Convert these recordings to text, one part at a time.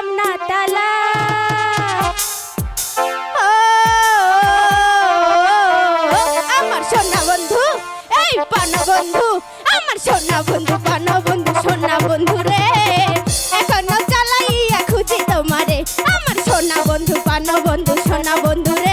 আমার বন্ধু বন্ধু, আমার বন্ধু বন্ধু বন্ধু রে। এখনও চালাইয়া খুঁজি তোমারে, আমার সোনা বন্ধু, পানা বন্ধু, সোনা বন্ধু রে।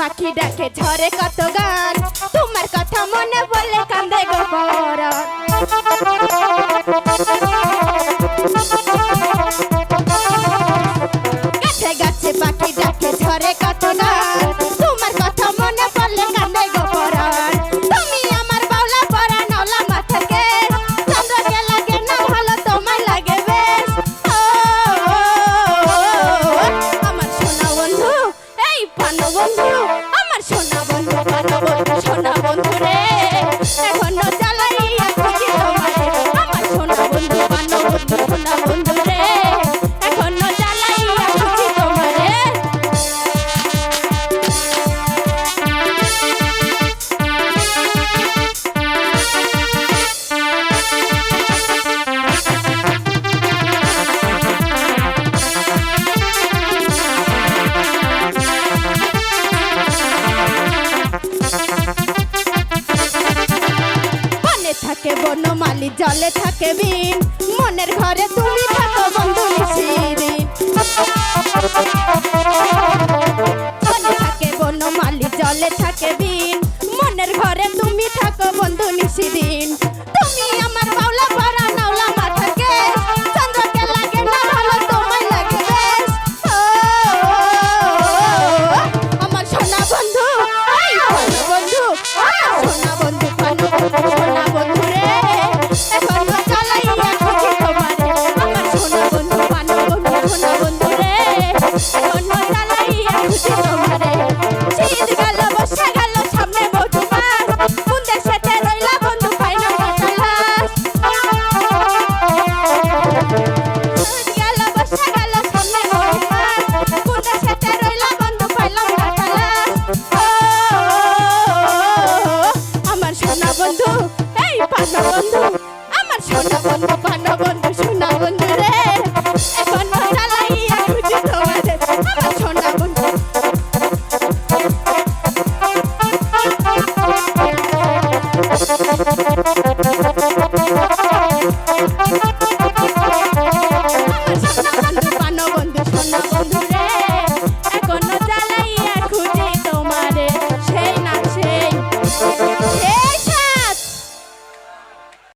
পাখি ডাকে ঝরে কত গান? তোমার কথা মনে বলে কান্দে গোপর জলে থাকে বনমালি, জলে থাকে বিন মনের ঘরে তুমি থাকো বন্ধু মিশিরি জলে থাকে বনমালি, জলে থাকে বিন মনের ঘরে তুমি থাকো বন্ধু নিশিদিন তুমি আমার বাউলা পাড়া ছোট বন্ধু পানা বন্ধু সোনা বন্ধু রে এখন মজা লাগিয়া খুঁজি তোমাদের আমার সোনা বন্ধু